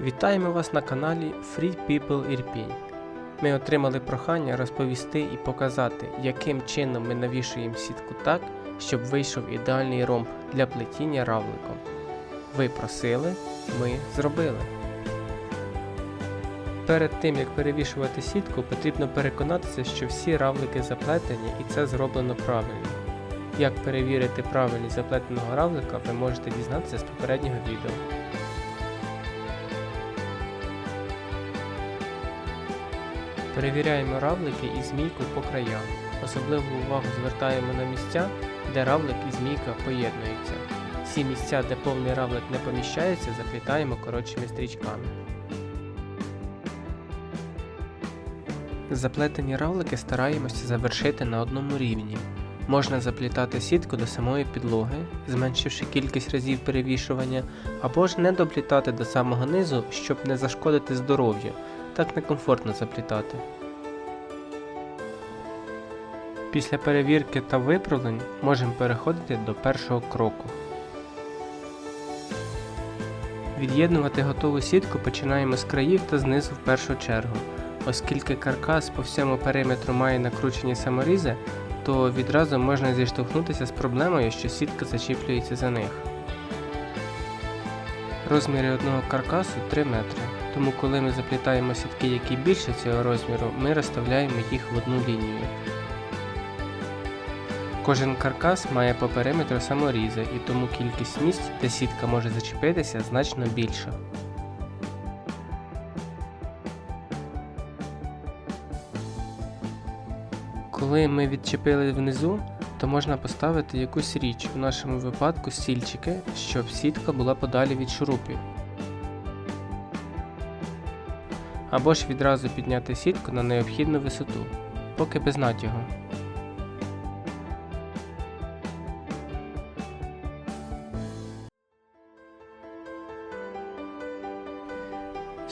Вітаємо вас на каналі Free People Ірпінь. Ми отримали прохання розповісти і показати, яким чином ми навішуємо сітку так, щоб вийшов ідеальний ромб для плетіння равликом. Ви просили, ми зробили. Перед тим як перевішувати сітку, потрібно переконатися, що всі равлики заплетені і це зроблено правильно. Як перевірити правильність заплетеного равлика, ви можете дізнатися з попереднього відео. Перевіряємо равлики і змійку по краям. Особливу увагу звертаємо на місця, де равлик і змійка поєднуються. Всі місця, де повний равлик не поміщається, заплітаємо коротшими стрічками. Заплетені равлики стараємося завершити на одному рівні. Можна заплітати сітку до самої підлоги, зменшивши кількість разів перевішування, або ж не доплітати до самого низу, щоб не зашкодити здоров'ю, так некомфортно заплітати. Після перевірки та виправлень можемо переходити до першого кроку. Від'єднувати готову сітку починаємо з країв та знизу в першу чергу. Оскільки каркас по всьому периметру має накручені саморізи, то відразу можна зіштовхнутися з проблемою, що сітка зачіплюється за них. Розміри одного каркасу 3 метри, тому коли ми заплітаємо сітки, які більше цього розміру, ми розставляємо їх в одну лінію. Кожен каркас має по периметру саморізи, і тому кількість місць, де сітка може зачепитися, значно більша. Коли ми відчепили внизу, то можна поставити якусь річ, в нашому випадку стільчики, щоб сітка була подалі від шурупів. Або ж відразу підняти сітку на необхідну висоту, поки без натягу.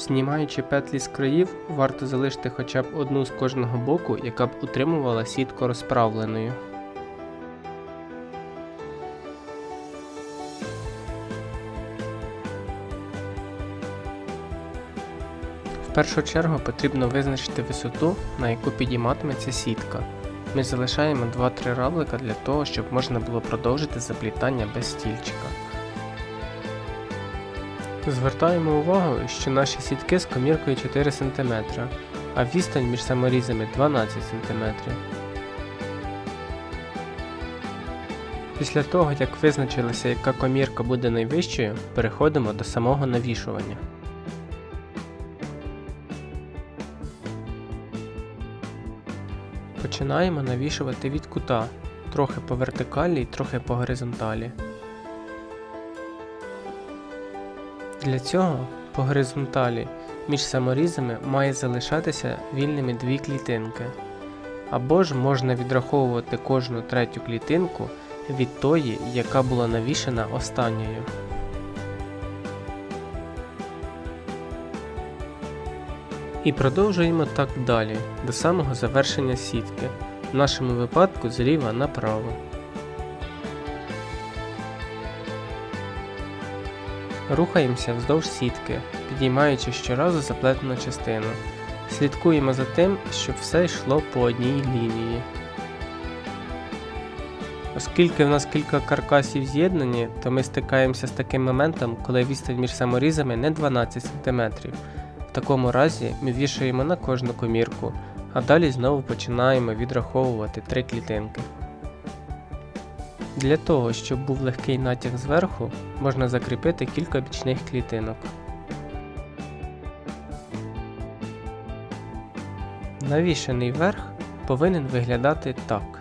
Знімаючи петлі з країв, варто залишити хоча б одну з кожного боку, яка б утримувала сітку розправленою. В першу чергу потрібно визначити висоту, на яку підійматиметься сітка. Ми залишаємо 2-3 равлика для того, щоб можна було продовжити заплітання без стільчика. Звертаємо увагу, що наші сітки з коміркою 4 см, а відстань між саморізами 12 см. Після того, як визначилося, яка комірка буде найвищою, переходимо до самого навішування. Починаємо навішувати від кута, трохи по вертикалі і трохи по горизонталі. Для цього по горизонталі між саморізами має залишатися вільними дві клітинки. Або ж можна відраховувати кожну третю клітинку від тої, яка була навішена останньою. І продовжуємо так далі, до самого завершення сітки, в нашому випадку зліва направо. Рухаємося вздовж сітки, підіймаючи щоразу заплетену частину. Слідкуємо за тим, щоб все йшло по одній лінії. Оскільки в нас кілька каркасів з'єднані, то ми стикаємося з таким моментом, коли відстань між саморізами не 12 см. В такому разі ми вішаємо на кожну комірку, а далі знову починаємо відраховувати три клітинки. Для того, щоб був легкий натяг зверху, можна закріпити кілька бічних клітинок. Навішений верх повинен виглядати так.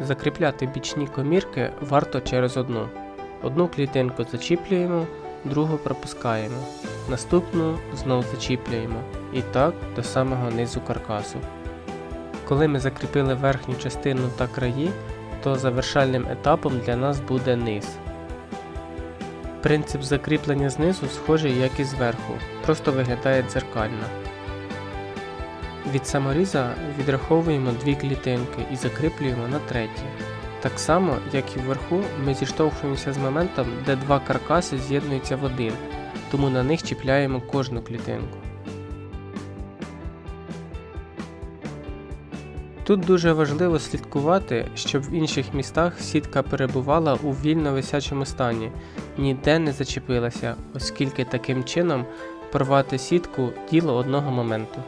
Закріпляти бічні комірки варто через одну. Одну клітинку зачіплюємо, другу пропускаємо, наступну знову зачіплюємо і так до самого низу каркасу. Коли ми закріпили верхню частину та краї, то завершальним етапом для нас буде низ. Принцип закріплення знизу схожий як і зверху, просто виглядає дзеркально. Від саморіза відраховуємо дві клітинки і закріплюємо на третій. Так само, як і вверху, ми зіштовхуємося з моментом, де два каркаси з'єднуються в один, тому на них чіпляємо кожну клітинку. Тут дуже важливо слідкувати, щоб в інших містах сітка перебувала у вільно висячому стані, ніде не зачепилася, оскільки таким чином порвати сітку діло одного моменту.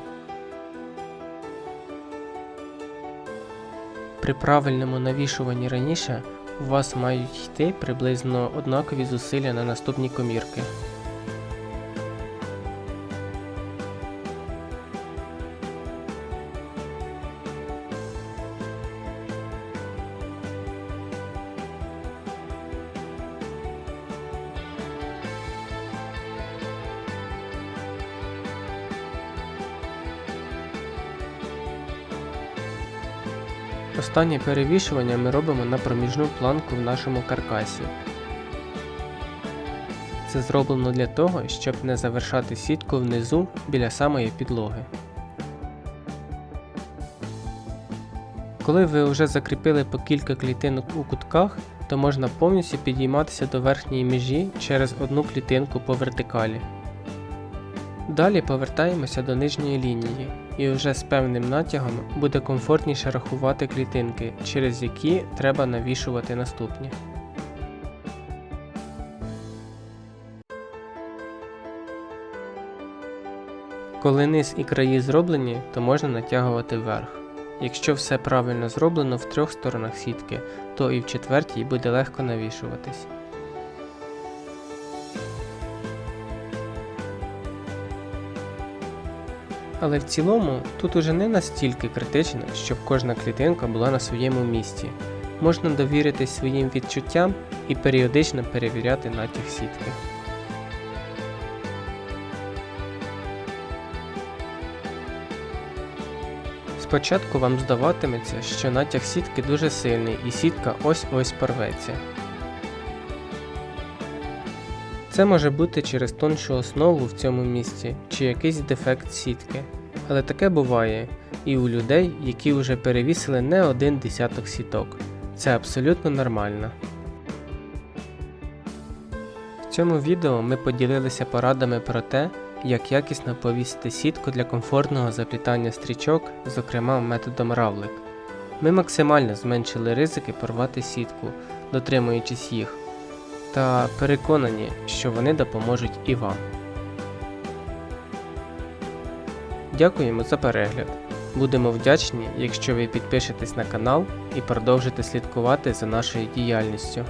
При правильному навішуванні раніше у вас мають йти приблизно однакові зусилля на наступні комірки. Останнє перевішування ми робимо на проміжну планку в нашому каркасі. Це зроблено для того, щоб не завершати сітку внизу біля самої підлоги. Коли ви вже закріпили по кілька клітинок у кутках, то можна повністю підійматися до верхньої межі через одну клітинку по вертикалі. Далі повертаємося до нижньої лінії, і вже з певним натягом буде комфортніше рахувати клітинки, через які треба навішувати наступні. Коли низ і краї зроблені, то можна натягувати вверх. Якщо все правильно зроблено в трьох сторонах сітки, то і в четвертій буде легко навішуватись. Але в цілому тут уже не настільки критично, щоб кожна клітинка була на своєму місці. Можна довіритись своїм відчуттям і періодично перевіряти натяг сітки. Спочатку вам здаватиметься, що натяг сітки дуже сильний і сітка ось-ось порветься. Це може бути через тоншу основу в цьому місці чи якийсь дефект сітки. Але таке буває і у людей, які вже перевісили не один десяток сіток. Це абсолютно нормально. В цьому відео ми поділилися порадами про те, як якісно повісити сітку для комфортного заплітання стрічок, зокрема методом равлик. Ми максимально зменшили ризики порвати сітку, дотримуючись їх, та переконані, що вони допоможуть і вам. Дякуємо за перегляд. Будемо вдячні, якщо ви підпишетесь на канал і продовжите слідкувати за нашою діяльністю.